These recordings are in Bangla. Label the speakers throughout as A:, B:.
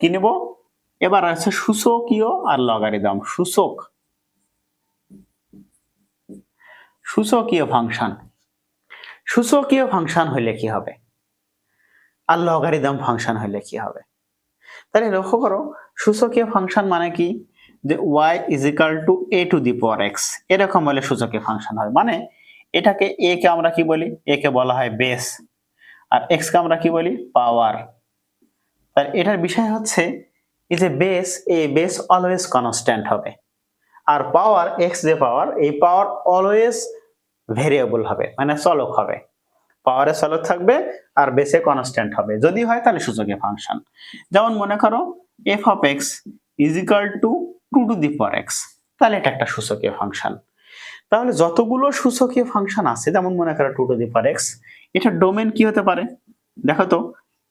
A: কি নেব? এবার আছে সূচকীয় আর লগারিদম। সূচক। সূচকীয় ফাংশন। সূচকীয় ফাংশন হইলে কি হবে? আর লগারিদম ফাংশন হইলে কি হবে? তাহলে লক্ষ্য করো, সূচকীয় ফাংশন মানে কি? যে y is equal to a to the power x এরকম হলে সূচকীয় ফাংশন হয়। মানে এটাকে a কে আমরা কি বলি? a কে বলা হয় বেস আর এক্স কে আমরা কি বলি? পাওয়ার তাহলে এটার বিষয় হচ্ছে এই যে base a base always constant হবে। আর পাওয়ার এক্স যে পাওয়ার এই পাওয়ার অলওয়েজ ভেরিয়েবল হবে মানে চলক হবে। পাওয়ারে চলক থাকবে, আর বেসে কনস্ট্যান্ট হবে। যদি হয় তাহলে সূচকীয় ফাংশন যেমন মনে করো f of x is equal to two to the power x তাহলে এটা একটা সূচকীয় ফাংশন তাহলে যতগুলো সূচকীয় ফাংশন আছে, যেমন মনে করো two to the power x এটা ডোমেন কি হতে পারে? দেখো তো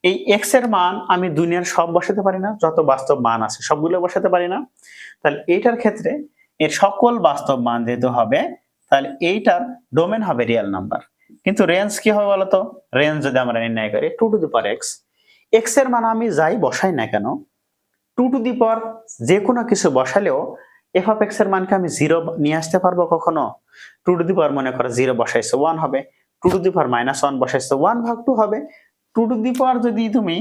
A: এই এক্সের মান আমি দুনিয়ার সব বসাতে পারি না, যত বাস্তব মান আছে সবগুলো বসাতে পারি না। তাহলে এইটার ক্ষেত্রে এর সকল বাস্তব মান যেহেতু হবে, তাহলে এইটার ডোমেন হবে রিয়েল নাম্বার কিন্তু রেঞ্জ কি হবে বলতো? রেঞ্জ যদি আমরা নির্ণয় করি two to the power x এক্সের মান আমি যাই বসাই না কেন টু টু দি পাওয়ার যে কোনো কিছু বসালেও এফ অফ এক্সের মানকে আমি জিরো নিয়ে আসতে পারব কখনো? টু টু দি পাওয়ার মনে করো জিরো বসাইছে ওয়ান হবে। Two to the power minus one বসাইছো one ভাগ টু হবে। টু টু দি পাওয়ার যদি তুমি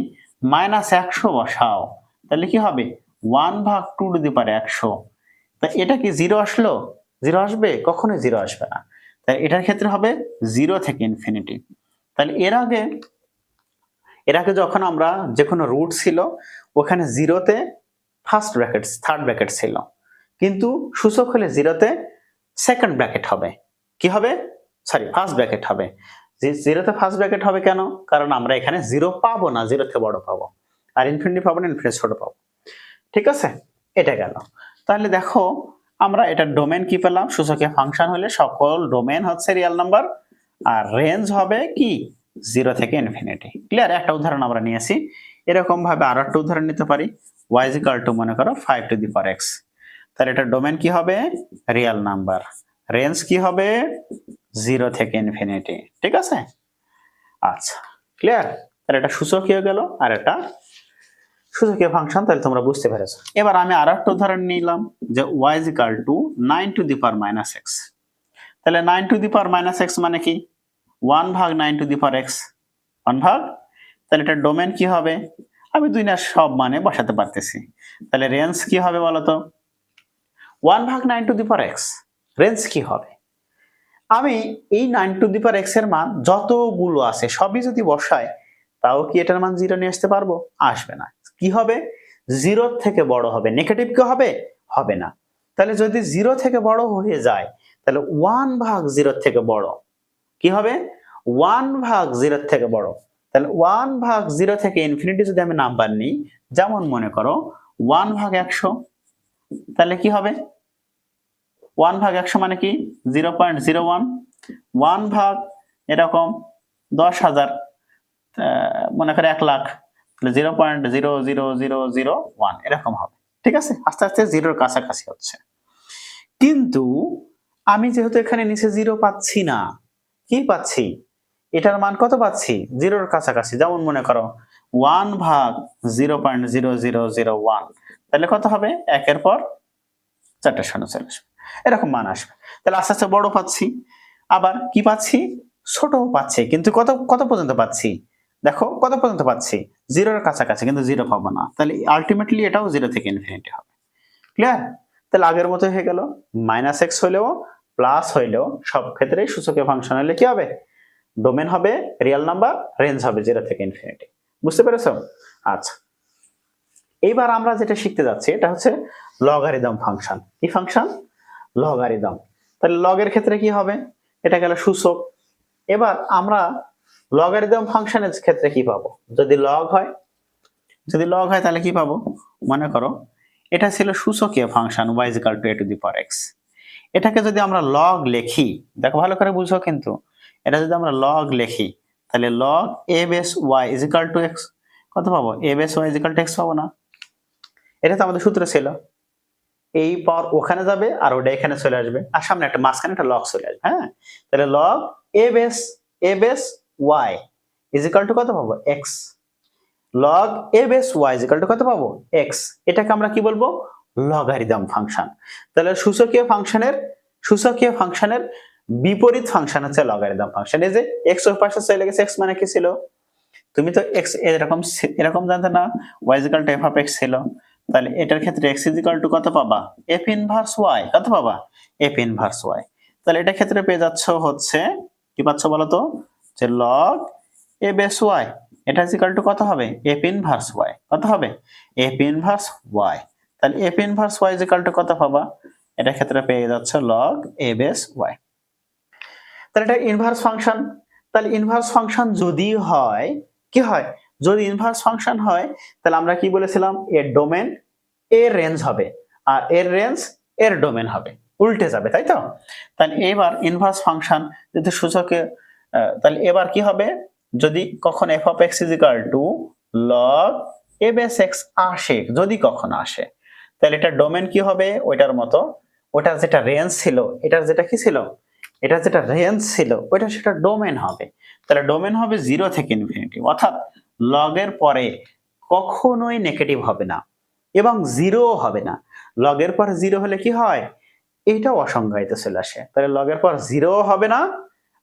A: মাইনাস একশো বসাও, তাহলে কি হবে? ওয়ান ভাগ টু টু দি পাওয়ার একশো। তা এটা কি জিরো আসলো? জিরো আসবে? কখনোই জিরো আসবে না। তাই এটার ক্ষেত্রে হবে জিরো থেকে ইনফিনিটি তাহলে এর আগে এর আগে যখন আমরা যে কোনো রুট ছিল, ওখানে জিরোতে ফার্স্ট ব্র্যাকেট থার্ড ব্র্যাকেট ছিল। কিন্তু সূচক হলে জিরোতে সেকেন্ড ব্র্যাকেট হবে। কি হবে? সরি ফার্স্ট ব্র্যাকেট হবে। জিরোতে ফার্স্ট ব্র্যাকেট হবে কেন? কারণ আমরা এখানে জিরো পাবো না জিরোতে বড় পাবো। আর ইনফিনিটি পাবো না ইনফিনিটি ছোট পাবো। ঠিক আছে? এটা গেল। তাহলে দেখো, আমরা এটা ডোমেন কি পেলাম? সূচকীয় ফাংশন হলে সকল ডোমেন হচ্ছে রিয়েল নাম্বার আর রেঞ্জ হবে কি? জিরো থেকে ইনফিনিটি ক্লিয়ার একটা উদাহরণ আমরা নিয়েছি। এরকম ভাবে আরও একটা উদাহরণ নিতে পারি। ওয়াই ইকাল টু মনে করো five to the power x তাহলে এটা ডোমেন কি হবে? রিয়েল নাম্বার রেঞ্জ কি হবে? জিরো থেকে ইনফিনিটি ঠিক আছে? আচ্ছা ক্লিয়ার তাহলে এটা সূচকীয় গেল, আর এটা সূচকীয় ফাংশন তাহলে তোমরা বুঝতে পেরেছ। এবার আমি আর একটা উদাহরণ নিলাম, যে y equal to nine to the power minus x তাহলে nine to the power minus x মানে কি? ওয়ান ভাগ nine to the power x one ভাগ? তাহলে এটা ডোমেন কি হবে? আমি দুই না, সব মানে বসাতে পারতেছি। তাহলে রেঞ্জ কি হবে বলতো? ওয়ান ভাগ nine to the power x range কি হবে? আমি এই নাইন টু দি পাওয়ার এক্সের মান যতগুলো আছে সবই যদি বসায় তাও কি এটার মান জিরো নিয়ে আসতে পারব? আসবে না। কি হবে? জিরো থেকে বড় হবে। নেগেটিভ কি হবে? হবে না। তাহলে যদি জিরো থেকে বড় হয়ে যায়, তাহলে ওয়ান ভাগ জিরো থেকে বড়। কি হবে? ওয়ান ভাগ জিরো থেকে বড়। তাহলে ওয়ান ভাগ জিরো থেকে ইনফিনিটি যদি আমি নাম্বার নিই, যেমন মনে করো ওয়ান ভাগ একশো, তাহলে কি হবে? ওয়ান ভাগ একশো মানে কি? Zero point zero one. One ভাগ এরকম দশ হাজার মনে করে এক লাখ। তাহলে zero point zero zero zero zero one, এরকম হবে। ঠিক আছে? আস্তে আস্তে জিরোর কাছাকাছি হচ্ছে। কিন্তু আমি যেহেতু এখানে নিচে জিরো পাচ্ছি না, কি পাচ্ছি? এটার মান কত পাচ্ছি? জিরোর কাছাকাছি। যেমন মনে করো, ওয়ান ভাগ zero point zero zero zero one. তাহলে কত হবে? একের পর চারটে শূন্য চলে আসবে। এরকম মান আসবে। তাহলে আস্তে আস্তে বড় পাচ্ছি, আবার কি পাচ্ছি? ছোট পাচ্ছি, কিন্তু কত কত পর্যন্ত পাচ্ছি? দেখো, কত পর্যন্ত পাচ্ছি? জিরোর কাছাকাছি, কিন্তু জিরো পাবো না। তাহলে আলটিমেটলি এটাও জিরো থেকে ইনফিনিটি হবে। ক্লিয়ার তাহলে আগের মতো হয়ে গেল। মাইনাস এক্স হলেও প্লাস হইলেও, সব ক্ষেত্রে সূচকীয় ফাংশন হলে কি হবে? ডোমেন হবে রিয়েল নাম্বার রেঞ্জ হবে জিরো থেকে ইনফিনিটি বুঝতে পেরেছ? আচ্ছা। এইবার আমরা যেটা শিখতে যাচ্ছি, এটা হচ্ছে লগারিদম ফাংশন কি ফাংশন লগারিদম তাহলে লগের ক্ষেত্রে কি হবে? এটা গেল সূচক। এবার আমরা লগারিদম ফাংশনের ক্ষেত্রে কি পাবো? যদি লগ হয়, যদি লগ হয় তাহলে কি পাবো? মনে করো, এটা ছিল সূচকীয় function y equal to a to the power x এটাকে যদি আমরা লগ লিখি, দেখো ভালো করে বুঝো কিন্তু, এটা যদি আমরা লগ লিখি, তাহলে log a base y is equal to x কত পাবো? A base y is equal to x পাবো না। এটা তো আমাদের সূত্র ছিল। এই পাওয়ার ওখানে যাবে আর ওটা এখানে চলে আসবে। আর সামনে একটা মাঝখানে একটা লগ চলে আসবে হ্যাঁ? তাহলে log a base a base y is equal to কত পাবো? X log a base y is equal to কত পাবো? এক্স এটাকে আমরা কি বলব? লগারিদম ফাংশন তাহলে সূচকীয় ফাংশনের সূচকীয় ফাংশনের বিপরীত ফাংশন হচ্ছে লগারিদম ফাংশন এই যে এক্স ওর পাশে চলে গেছে এক্স মানে কি ছিল? তুমি তো এক্স এরকম এরকম জানতে না y is equal to f of x ছিল। তাহলে এটার ক্ষেত্রে এক্স ইজিক্যাল টু কত পাবা? এফ ইনভার্স ওয়াই কত পাবা? এফ ইনভার্স ওয়াই তাহলে এটার ক্ষেত্রে পেয়ে যাচ্ছ হচ্ছে, কি পাচ্ছ বলো তো? যে লগ এ বেস ওয়াই এটা ইজিক্যাল টু কত হবে? এফ ইনভার্স ওয়াই কত হবে? এফ ইনভার্স ওয়াই তাহলে f inverse y is equal to কত পাবা? এটার ক্ষেত্রে পেয়ে যাচ্ছে লগ এ বেস ওয়াই তাহলে এটা ইনভার্স ফাংশন তাহলে ইনভার্স ফাংশন যদি হয়, কি হয়? যদি ইনভার্স ফাংশন হয়, তাহলে আমরা কি বলেছিলাম? এর ডোমেন এর রেঞ্জ হবে। আর এর রেঞ্জ এর ডোমেন হবে। উল্টে যাবে, তাই তো? তাহলে এবার ইনভার্স ফাংশন যদি সূচকে তাহলে এবার কি হবে? যদি কখন f of x is equal to log a base x আসে, যদি কখন আসে, তাহলে এটা ডোমেন কি হবে? ওইটার মতো। ওটার যেটা রেঞ্জ ছিল এটার যেটা কি ছিল? এটা যেটা রেঞ্জ ছিল, ওইটা সেটা ডোমেন হবে। তাহলে ডোমেন হবে জিরো থেকে ইনফিনিটি অর্থাৎ লগের পরে কখনোই নেগেটিভ হবে না এবং জিরো হবে না। লগের পর জিরো হলে কি হয়? এইটাও অসংজ্ঞায়িত চলে আসে। তাহলে লগের পর জিরো হবে না,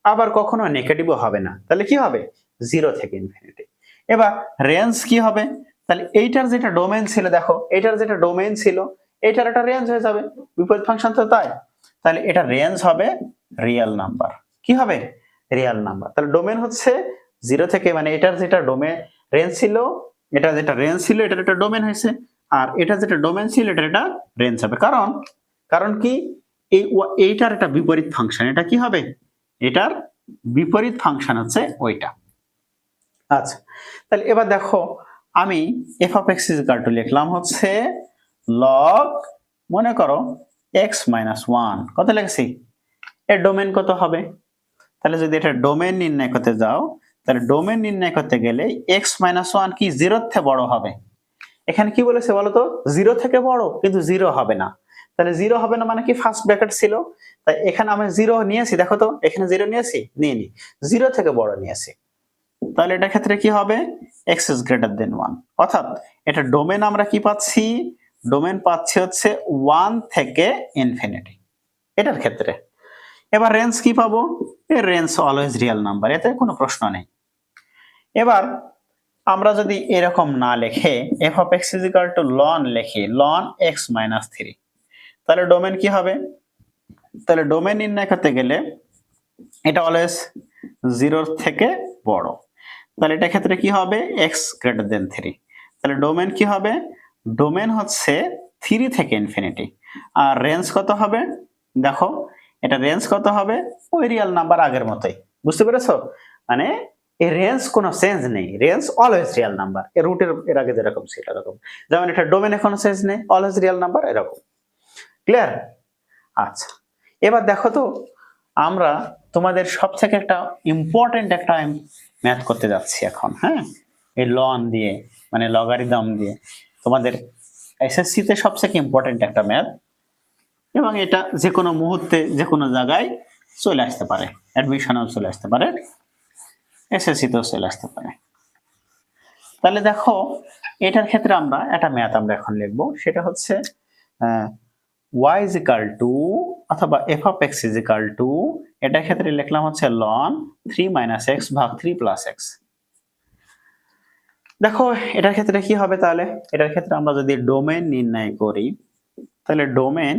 A: আবার কখনো নেগেটিভও হবে না। তাহলে কি হবে? জিরো থেকে ইনফিনিটি এবার রেঞ্জ কি হবে? তাহলে এইটার যেটা ডোমেন ছিল, দেখো এইটার যেটা ডোমেন ছিল এইটার একটা রেঞ্জ হয়ে যাবে। বিপরীত ফাংশন তো তাই। তাহলে এটা রেঞ্জ হবে রিয়েল নাম্বার কি হবে? রিয়েল নাম্বার তাহলে ডোমেন হচ্ছে জিরো থেকে মানে এটার যেটা ডোমেন রেঞ্জ ছিল, এটা যেটা রেঞ্জ ছিল, এটার একটা ডোমেন হয়েছে। আর এটা যেটা ডোমেন ছিল, এটার একটা রেঞ্জ হবে। কারণ কারণ কি? এই এইটার একটা বিপরীত ফাংশন এটা কি হবে? এটার বিপরীত ফাংশন হচ্ছে ওইটা। আচ্ছা তাহলে এবার দেখো, আমি f of x is equal to লিখলাম হচ্ছে লগ মনে করো এক্স মাইনাস ওয়ান কত লিখছি? এর ডোমেন কত হবে? তাহলে যদি এটা ডোমেন নির্ণয় করতে যাও তাহলে ডোমেন নির্ণয় করতে গেলে এক্স মাইনাস ওয়ান কি জিরোর থেকে বড় হবে। এখানে কি বলেছে বলতো? জিরো থেকে বড়, কিন্তু জিরো হবে না। তাহলে জিরো হবে না মানে কি? ফার্স্ট ব্র্যাকেট ছিল। তাই এখানে আমি জিরো নিয়েছি, দেখো তো, এখানে জিরো নিয়েছি? নিয়ে নি। জিরো থেকে বড় নিয়েছি। তাহলে এটার ক্ষেত্রে কি হবে? X is greater than one অর্থাৎ এটা ডোমেন আমরা কি পাচ্ছি? ডোমেন পাচ্ছি হচ্ছে ওয়ান থেকে ইনফিনিটি এটার ক্ষেত্রে। এবার রেঞ্জ কি পাবো? এর রেঞ্জ অলওয়েজ রিয়েল নাম্বার এতে কোনো প্রশ্ন নেই। এবার আমরা যদি এরকম না লিখে f of x is equal to ln লিখি লন এক্স মাইনাস থ্রি তাহলে ডোমেন কি হবে? তাহলে ডোমেন নির্ণয় করতে গেলে এটা অলওয়েজ জিরোর থেকে বড়। তাহলে এটা ক্ষেত্রে কি হবে? এক্স গ্রেটার দেন থ্রি তাহলে ডোমেন কি হবে? ডোমেন হচ্ছে থ্রি থেকে ইনফিনিটি আর রেঞ্জ কত হবে? দেখো, এটা রেঞ্জ কত হবে? ওই রিয়েল নাম্বার আগের মতোই। বুঝতে পেরেছ? মানে এই রেঞ্জ কোনো চেঞ্জ নেই। রেঞ্জ অলওয়েজ রিয়াল নাম্বার এর রুটের এর আগে যেরকম ছিল এরকম। যেমন এটা ডোমেন এখনও চেঞ্জ নেই অলওয়েজ রিয়াল নাম্বার এরকম। ক্লিয়ার আচ্ছা। এবার দেখো তো, আমরা তোমাদের সব থেকে একটা ইম্পর্টেন্ট একটা ম্যাথ করতে যাচ্ছি এখন হ্যাঁ? এই লন দিয়ে মানে লগারি লগারিদম দিয়ে। তোমাদের এসএসসি তে সবথেকে ইম্পর্টেন্ট একটা ম্যাথ এবং এটা যে কোনো মুহূর্তে যে কোনো জায়গায় চলে আসতে পারে। অ্যাডমিশনেও চলে আসতে পারে। এসএসসি তেও চলে আসতে পারে। তাহলে দেখো, এটার ক্ষেত্রে আমরা একটা ম্যাথ আমরা এখন লিখব। সেটা হচ্ছে ওয়াই ইজ ইকাল টু অথবা f of x is equal to এটার ক্ষেত্রে লিখলাম হচ্ছে লন থ্রি মাইনাস এক্স ভাগ থ্রি প্লাস এক্স দেখো, এটার ক্ষেত্রে কি হবে তাহলে? এটার ক্ষেত্রে আমরা যদি ডোমেন নির্ণয় করি, তাহলে ডোমেন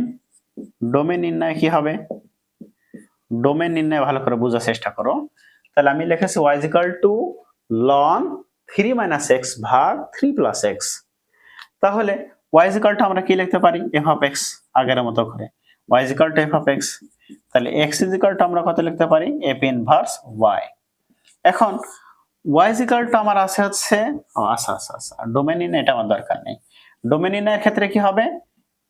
A: ডোমেন নির্ণয় কি হবে? ডোমেন নির্ণয় ভালো করে বোঝার চেষ্টা করো। তাহলে আমি লিখেছি y is equal to ln three minus x ভাগ থ্রি প্লাস এক্স তাহলে ওয়াই ইজিক্যাল টু আমরা কি লিখতে পারি? এফ এক্স আগের মতো করে। Y is equal to f x তাহলে এক্স ইজিক্যাল টু আমরা কত লিখতে পারি? এফ ইনভার্স ওয়াই এখন ওয়াই ইজিক্যাল টু আমার আছে হচ্ছে আচ্ছা আচ্ছা আচ্ছা ডোমেন ইন এটা আমার দরকার নেই। ডোমেন ইনের ক্ষেত্রে কি হবে?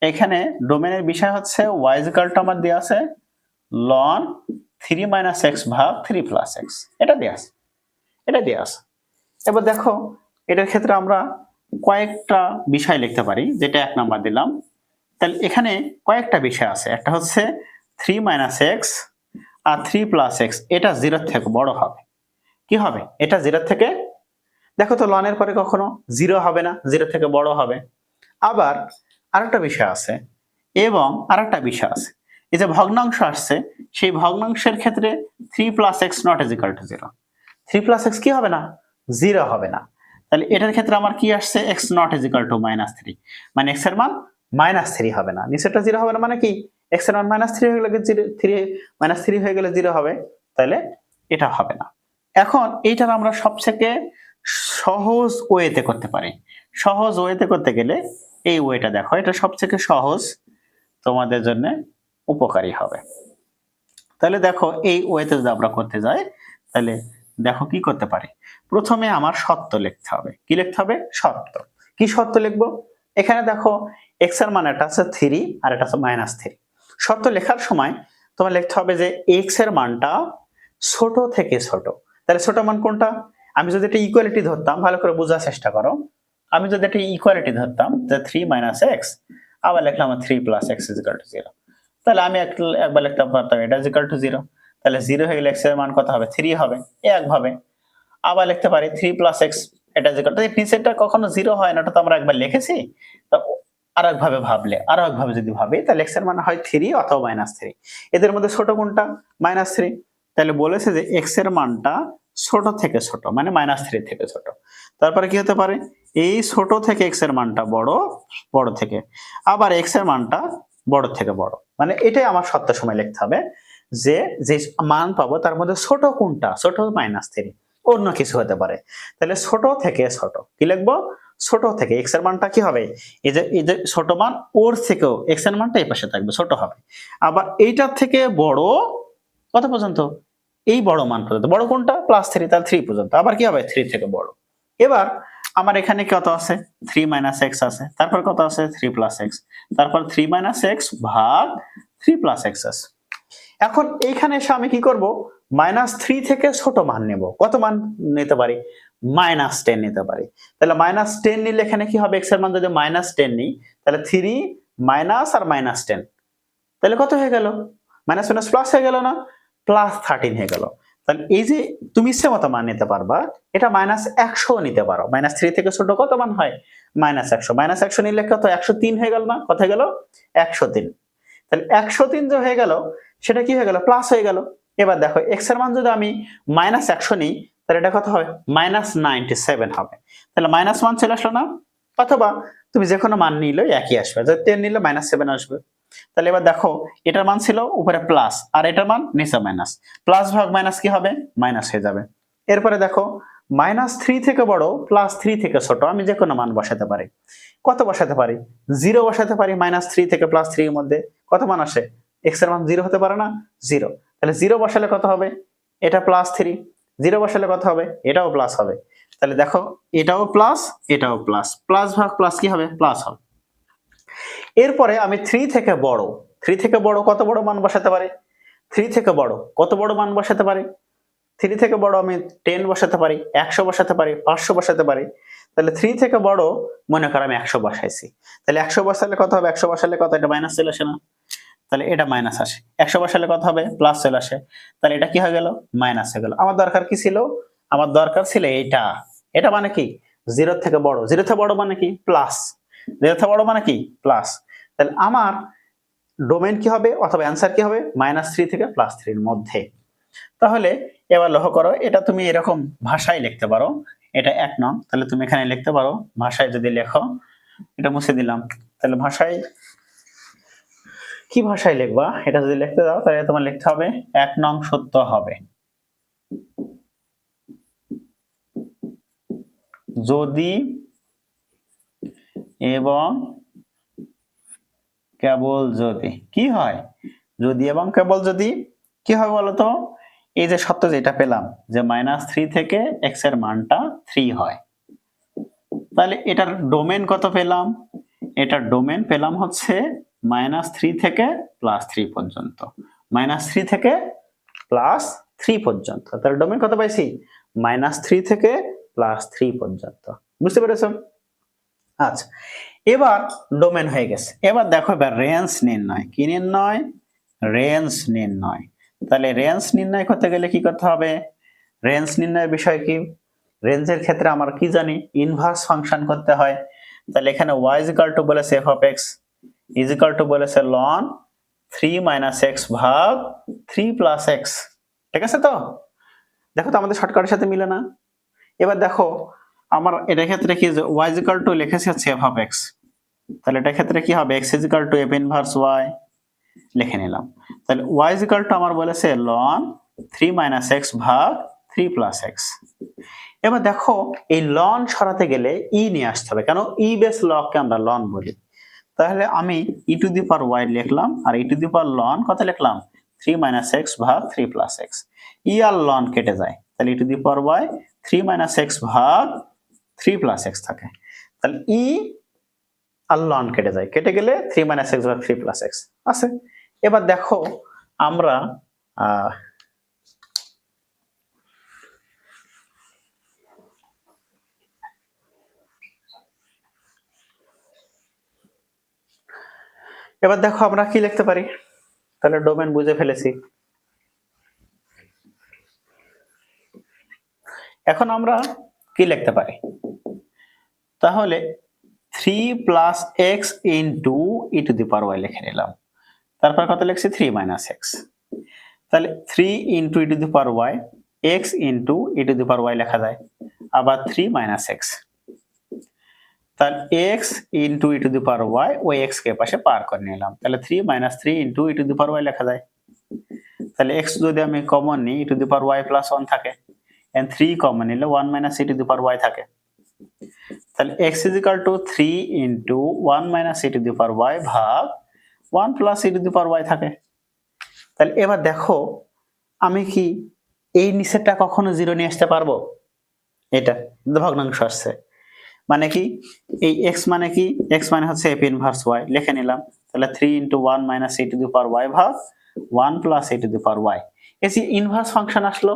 A: এখানে ডোমেনের বিষয় হচ্ছে ওয়াই ইজিক্যাল টু আমার দেওয়া আছে লন থ্রি মাইনাস এক্স ভাগ থ্রি প্লাস এক্স। এটা দেওয়া আছে। এটা দেওয়া আছে। এবার দেখো, এটার ক্ষেত্রে আমরা কয়েকটা বিষয় লিখতে পারি, যেটা এক নাম্বার দিলাম। তাহলে এখানে কয়েকটা বিষয় আছে। একটা হচ্ছে থ্রি মাইনাস এক্স আর থ্রি প্লাস এক্স, এটা জিরোর থেকে বড় হবে। কি হবে? এটা জিরোর থেকে? দেখো তো লনের পরে কখনো জিরো হবে না জিরো থেকে বড় হবে। আবার আরেকটা বিষয় আছে, এবং আরেকটা বিষয় আছে। এই যে ভগ্নাংশ আসছে, সেই ভগ্নাংশের ক্ষেত্রে three plus x not is equal to zero three plus x কি হবে না? জিরো হবে না। তাহলে এটার ক্ষেত্রে আমার কি আসছে? X not is equal to minus three মানে এক্সের মান মাইনাস থ্রি হবে না। নিচেরটা জিরো হবে না মানে কি? এক্সের মান মাইনাস থ্রি হয়ে গেলে জিরো থ্রি মাইনাস থ্রি হয়ে গেলে জিরো হবে। তাহলে এটা হবে না। এখন এইটার আমরা সবথেকে সহজ ওয়েতে করতে পারি। সহজ ওয়েতে করতে গেলে এই ওয়েটা দেখো। এটা সবথেকে সহজ তোমাদের জন্য উপকারী হবে। তাহলে দেখো, এই ওয়েতে যদি আমরা করতে যাই, তাহলে দেখো কি করতে পারি? প্রথমে আমার সত্য লিখতে হবে। কি লিখতে হবে? সত্য কি সত্য লিখব? এখানে দেখো এক্সের মান একটা আছে থ্রি আর এটা আছে মাইনাস থ্রি সত্য লেখার সময় তোমার লিখতে হবে যে এক্সের মানটা ছোট থেকে ছোট। তাহলে ছোট মান কোনটা? আমি যদি এটা ইকুয়ালিটি ধরতাম, ভালো করে বোঝার চেষ্টা করো। আমি যদি এটা ইকুয়ালিটি ধরতাম, যে থ্রি মাইনাস এক্স আবার লিখলাম three plus x is to zero তাহলে আমি এক- একবার লিখতে পারতাম এটা ইজ টু জিরো তাহলে জিরো হয়ে গেলে এক্সের মান কত হবে? থ্রি হবে। একভাবে আবার লিখতে পারি থ্রি প্লাস এক্স এটা ইজ টু নিচেরটা কখনো জিরো হয় না, ওটা তো আমরা একবার লিখেছি। তো আর একভাবে ভাবলে, আর একভাবে যদি ভাবি, তাহলে এক্সের মান হয় থ্রি অথবা মাইনাস থ্রি এদের মধ্যে ছোট কোনটা? মাইনাস থ্রি তাহলে বলেছে যে এক্সের মানটা ছোট থেকে ছোট মানে মাইনাস থ্রি থেকে ছোট। তারপরে কি হতে পারে? এই ছোট থেকে এক্সের মানটা বড় বড় থেকে। আবার এক্সের মানটা বড় থেকে বড়। মানে এটাই আমার সত্য সময় লিখতে হবে যে যে মান পাবো তার মধ্যে ছোট কোনটা? ছোট মাইনাস থ্রি অন্য কিছু হতে পারে। তাহলে ছোট থেকে ছোট। কি লিখব? ছোট থেকে। এক্সের মানটা কি হবে? এই যে এই যে ছোট মান, ওর থেকেও এক্সের মানটা এই পাশে থাকবে, ছোট হবে। আবার এইটার থেকে বড় কত পর্যন্ত? এই বড় মান পর্যন্ত। বড় কোনটা? প্লাস থ্রি তাহলে থ্রি পর্যন্ত। আবার কি হবে? থ্রি থেকে বড়। এবার আমার এখানে কত আছে? থ্রি মাইনাস এক্স আছে। তারপর কত আছে? থ্রি প্লাস এক্স তারপর থ্রি মাইনাস এক্স ভাগ থ্রি প্লাস এক্স আছে। এখন এইখানে এসে আমি কি করব? মাইনাস থ্রি থেকে ছোট মান নেব। কত মান নিতে পারি? মাইনাস টেন নিতে পারি। তাহলে মাইনাস টেন নিলে এখানে কি হবে? এক্সের মান যদি মাইনাস টেন নিই, তাহলে থ্রি মাইনাস আর মাইনাস টেন তাহলে কত হয়ে গেল? মাইনাস মাইনাস প্লাস হয়ে গেল না? প্লাস থার্টিন হয়ে গেল। তাহলে এই যে তুমি ইচ্ছে মতো মান নিতে পারবা, এটা মাইনাস একশো নিতে পারো। মাইনাস থ্রি থেকে ছোট কত মান হয়? মাইনাস একশো। মাইনাস একশো নিলে কত? একশো তিন হয়ে গেল না? কত হয়ে গেল? একশো তিন। তাহলে একশো তিন যে হয়ে গেল, সেটা কি হয়ে গেল? প্লাস হয়ে গেল। এবার দেখো এক্সের মান যদি আমি মাইনাস একশো নিই, তাহলে এটা কত হবে? মাইনাস নাইনটি সেভেন হবে। তাহলে মাইনাস ওয়ান চলে আসলো না? অথবা তুমি যে কোনো মান নিলে একই আসবে। যদি টেন নিলে মাইনাস সেভেন আসবে। তাহলে এবার দেখো, এটার মান ছিল উপরে প্লাস আর এটার মান নিচে মাইনাস প্লাস ভাগ মাইনাস কি হবে? মাইনাস হয়ে যাবে। এরপরে দেখো মাইনাস থ্রি থেকে বড় প্লাস থ্রি থেকে ছোট, আমি যে কোনো মান বসাতে পারি। কত বসাতে পারি? জিরো বসাতে পারি মাইনাস থ্রি থেকে প্লাস থ্রি এর মধ্যে। কত মান আসে? এক্সের মান জিরো হতে পারে না? জিরো তাহলে জিরো বসালে কত হবে? এটা প্লাস থ্রি জিরো বসালে কত হবে? এটাও প্লাস হবে। তাহলে দেখো, এটাও প্লাস এটাও প্লাস প্লাস ভাগ প্লাস কি হবে? প্লাস হবে। এরপরে আমি থ্রি থেকে বড়। থ্রি থেকে বড় কত বড় মান বসাতে পারি? থ্রি থেকে বড় কত বড় মান বসাতে পারি? থ্রি থেকে বড় আমি টেন বসাতে পারি, একশো বসাতে পারি, পাঁচশো বসাতে পারি। তাহলে থ্রি থেকে বড় মনে করো আমি একশো বসাইছি। তাহলে একশো বসালে কত হবে? একশো বসালে কত? এটা মাইনাস চলে আসে না। তাহলে এটা মাইনাস আসে। একশো বসালে কত হবে? প্লাস চলে আসে। তাহলে এটা কি হয়ে গেল? মাইনাস হয়ে গেল। আমার দরকার কি ছিল? আমার দরকার ছিল এটা এটা মানে কি? জিরো থেকে বড়। জিরো থেকে বড় মানে কি? প্লাস জিরো বড় মানে কি? প্লাস তাহলে আমার ডোমেন কি হবে অথবা অ্যান্সার কি হবে? মাইনাস থ্রি থেকে প্লাস থ্রির মধ্যে। তাহলে এবার লক্ষ্য করো, এটা তুমি এরকম ভাষায় লিখতে পারো। এটা এক নং। তাহলে তুমি এখানে লিখতে পারো, ভাষায় যদি লেখো, এটা মুছে দিলাম। তাহলে ভাষায় কি ভাষায় লিখবা? এটা যদি লিখতে দাও, তাহলে তোমার লিখতে হবে এক নং সত্য হবে। যদি এবং কেবল যদি, কি হয়? যদি এবং কেবল যদি, কি হয় বলতো? এই যে সত্য যেটা পেলাম, যে মাইনাস থ্রি থেকে এক্সের মানটা থ্রি হয়। তাহলে এটার ডোমেন কত পেলাম? এটার ডোমেন পেলাম হচ্ছে মাইনাস থ্রি থেকে প্লাস থ্রি পর্যন্ত। মাইনাস থ্রি থেকে প্লাস থ্রি পর্যন্ত। তাহলে ডোমেন কত পাইছি? মাইনাস থ্রি থেকে প্লাস থ্রি পর্যন্ত। বুঝতে পেরেছ? আচ্ছা এবার ডোমেন হয়ে গেছে। এবার দেখো এবার রেঞ্জ নির্ণয়। কি নির্ণয়? রেঞ্জ নির্ণয়। তাহলে রেঞ্জ নির্ণয় করতে গেলে কি করতে হবে? রেঞ্জ নির্ণয়ের বিষয় কি? রেঞ্জের ক্ষেত্রে আমার কি জানি? ইনভার্স ফাংশন করতে হয়। তাহলে এখানে ওয়াই টু বলেছে f of x is equal to বলেছে লন থ্রি মাইনাস এক্স ভাগ থ্রি প্লাস এক্স ঠিক আছে তো? দেখো তো আমাদের শর্টকাটের সাথে মিলে না। এবার দেখো আমার এটা ক্ষেত্রে কি ওয়াই ইজিক্যাল টু লিখেছি হচ্ছে এফ অফ এক্স তাহলে এটা ক্ষেত্রে কি হবে? X is equal to f inverse y লিখে নিলাম। তাহলে ওয়াই ইজিক্যাল টু আমার বলেছে লন থ্রি মাইনাস এক্স ভাগ থ্রি প্লাস এক্স এবার দেখো, এই লন সরাতে গেলে ই নিয়ে আসতে হবে। কেন? ই বেস লকে আমরা লন বলি। তাহলে আমি ই টু দি পাওয়ার ওয়াই লিখলাম, আর ই টু দি পাওয়ার লন কত লিখলাম? থ্রি মাইনাস এক্স ভাগ থ্রি প্লাস এক্স ই আর লন কেটে যায়। তাহলে e to the power y three minus x ভাগ থ্রি প্লাস এক্স থাকে। তাহলে ই আর লন কেটে যায়। কেটে গেলে থ্রি মাইনাস এক্স ভাগ থ্রি প্লাস এক্স আছে। এবার দেখো আমরা এবার দেখো আমরা কি লিখতে পারি? তাহলে ডোমেন বুঝে ফেলেছি। এখন আমরা কি লিখতে পারি? তাহলে three plus x into e to the power y লিখে নিলাম। তারপর কত লিখছি? থ্রি মাইনাস এক্স তাহলে three into e to the power y x into e to the power y লেখা যায়। আবার থ্রি মাইনাস এক্স তাহলে x into e to the power y ওই এক্স কে পাশে পার করে নিলাম। তাহলে three minus three into e to the power y লেখা যায়। তাহলে এক্স যদি আমি কমন নিই e to the power y plus one থাকে। এন্ড থ্রি কমন নিলে one minus e to the power y থাকে তাহলে x is equal to three into one minus e to the power y ভাগ one plus e to the power y থাকে তাহলে এবার দেখো আমি কি এই নিচেরটা কখনো জিরো নিয়ে আসতে পারব? এটা ভগ্নাংশ আসছে। মানে কি? এই এক্স মানে কি? এক্স মানে হচ্ছে এফ ইনভার্স ওয়াই লিখে নিলাম। তাহলে three into one minus e to the power y ভাগ one plus e to the power y যে ইনভার্স ফাংশন আসলো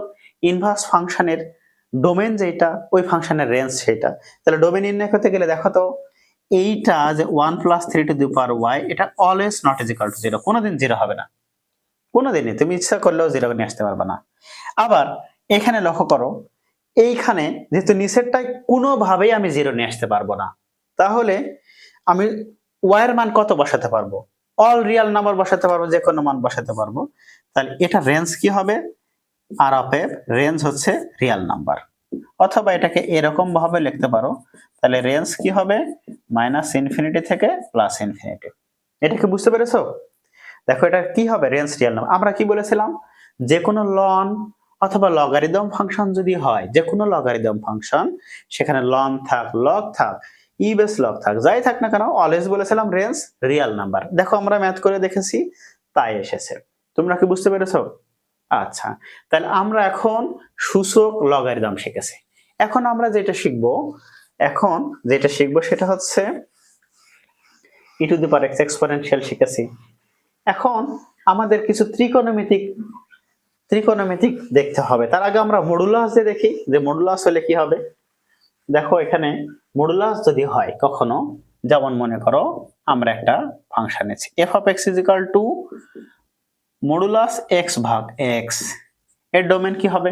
A: ইনভার্স ফাংশনের ডোমেন যেটা ওই ফাংশনের রেঞ্জ সেটা তাহলে ডোমেন নির্ণয় করতে গেলে দেখো তো, এইটা যে one plus three to the power y এটা always not is equal to zero কোনোদিন জিরো হবে না। কোনোদিনই। তুমি ইচ্ছা করলেও জিরো নিয়ে আসতে পারবে না। আবার এখানে লক্ষ্য করো, এইখানে যেহেতু নিচেরটাই কোনোভাবেই আমি জিরো নিয়ে আসতে পারব না। তাহলে আমি ওয়াইয়ের মান কত বসাতে পারব? অল রিয়াল নাম্বার বসাতে পারব যে কোনো মান বসাতে পারব। তাহলে এটা রেঞ্জ কি হবে? আর অফ এর রেঞ্জ হচ্ছে রিয়াল নাম্বার অথবা এটাকে এরকম ভাবে লিখতে পারো, তাহলে রেঞ্জ কি হবে? মাইনাস ইনফিনিটি থেকে প্লাস ইনফিনিটি এটাকে বুঝতে পেরেছ? দেখো এটা কি হবে? রেঞ্জ রিয়াল নাম্বার আমরা কি বলেছিলাম? যে কোনো লন অথবা লগারিদম ফাংশন যদি হয় যে কোনো লগারিদম ফাংশন সেখানে লন থাক লগ থাক ই বেস লগ থাক, যাই থাক না কেন অলওয়েজ বলেছিলাম রেঞ্জ রিয়াল নাম্বার দেখো আমরা ম্যাথ করে দেখেছি, তাই এসেছে। তোমরা কি বুঝতে পেরেছ? আচ্ছা তাহলে আমরা এখন সূচক লগারিদম শিখেছি। এখন আমরা যেটা শিখব, এখন যেটা শিখব সেটা হচ্ছে e to the power x exponential শিখেছি। এখন আমাদের কিছু ত্রিকোণমিতিক ত্রিকোণমিতিক দেখতে হবে। তার আগে আমরা মডুলাস দিয়ে দেখি, যে মডুলাস হলে কি হবে? দেখো এখানে মডুলাস যদি হয়, কখনো, যেমন মনে করো, আমরা একটা ফাংশন নিচ্ছি f of x is equal to modulus x ভাগ এক্সের ডোমেন কি হবে?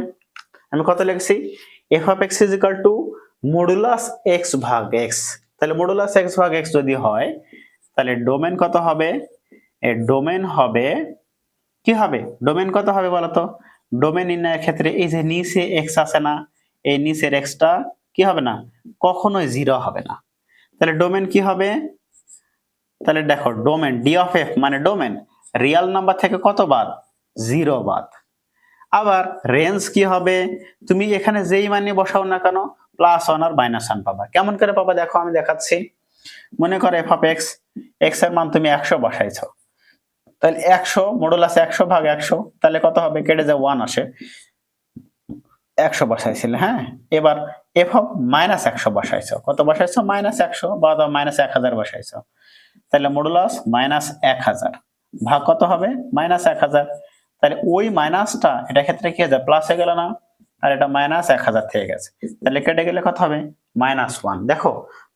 A: আমি কত লিখছি? F of x is equal to modulus x ভাগ এক্স তাহলে মডুলাস এক্স ভাগ এক্স যদি হয়, তাহলে ডোমেন কত হবে? এর ডোমেন হবে, কি হবে? ডোমেন কত হবে বলতো? ডোমেন নির্ণয়ের ক্ষেত্রে এই যে নিচে এক্স আছে না, এই নিচের এক্সটা কি হবে না? কখনোই জিরো হবে না। তাহলে ডোমেন কি হবে? তাহলে দেখো ডোমেন ডি অফ এফ মানে ডোমেন রিয়াল নাম্বার থেকে কত বাদ? জিরো বাদ। আবার রেঞ্জ কি হবে? তুমি এখানে যেই মানে বসাও না কেন প্লাস ওয়ান আর মাইনাস ওয়ান পাবা। কেমন করে পাবা দেখো, আমি দেখাচ্ছি। মনে করো এফ অফ এক্স এক্সের মান তুমি একশো বসাইছো। তাহলে একশো মডুল আছে একশো ভাগ একশো, তাহলে কত হবে? কেটে যায় ওয়ান আসে। একশো বসাইছিলে হ্যাঁ? এবার এফ অফ মাইনাস একশো বসাইছো। কত বসাইছো? মাইনাস একশো বা মাইনাস এক হাজার বসাইছো। তাহলে মডুলাস মাইনাস এক হাজার। ভাগ কত হবে? মাইনাস এক হাজার। তাহলে ওই মাইনাসটা এটা ক্ষেত্রে কি হয়ে যায় প্লাস হয়ে গেল না? আর এটা মাইনাস এক হাজার থেকে গেছে। তাহলে কেটে গেলে কত হবে? মাইনাস ওয়ান দেখো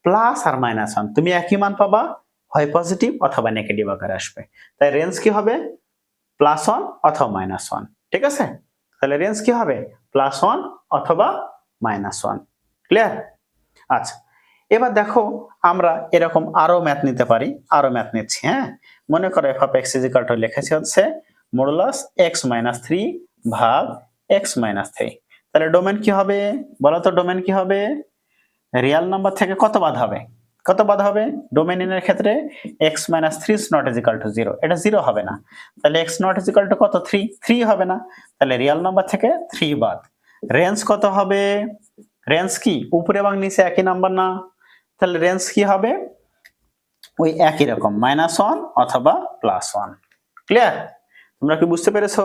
A: প্লাস আর মাইনাস ওয়ান তুমি একই মান পাবা, হয় পজিটিভ অথবা নেগেটিভ আকারে আসবে। তাই রেঞ্জ কি হবে? প্লাস ওয়ান অথবা মাইনাস ওয়ান ঠিক আছে? তাহলে রেঞ্জ কি হবে? প্লাস ওয়ান অথবা মাইনাস ওয়ান ক্লিয়ার আচ্ছা। এবার দেখো আমরা এরকম আরও ম্যাথ নিতে পারি, আরও ম্যাথ নিচ্ছি হ্যাঁ? মনে করো f of x is equal to লিখেছি হচ্ছে মডুলাস এক্স মাইনাস থ্রি ভাগ এক্স মাইনাস থ্রি তাহলে ডোমেন কি হবে? বলো তো ডোমেন কি হবে? রিয়াল নাম্বার থেকে কত বাদ হবে? কত বাদ হবে? ডোমেনের ক্ষেত্রে x minus three is not is equal to zero এটা জিরো হবে না। তাহলে x not is equal to কত? থ্রি থ্রি হবে না। তাহলে রিয়াল নাম্বার থেকে থ্রি বাদ। রেঞ্জ কত হবে? রেঞ্জ কি? উপরে এবং নিচে একই নাম্বার না? তাহলে রেঞ্জ কি হবে? ওই একই রকম মাইনাস ওয়ান অথবা প্লাস ওয়ান ক্লিয়ার তোমরা কি বুঝতে পেরেছ?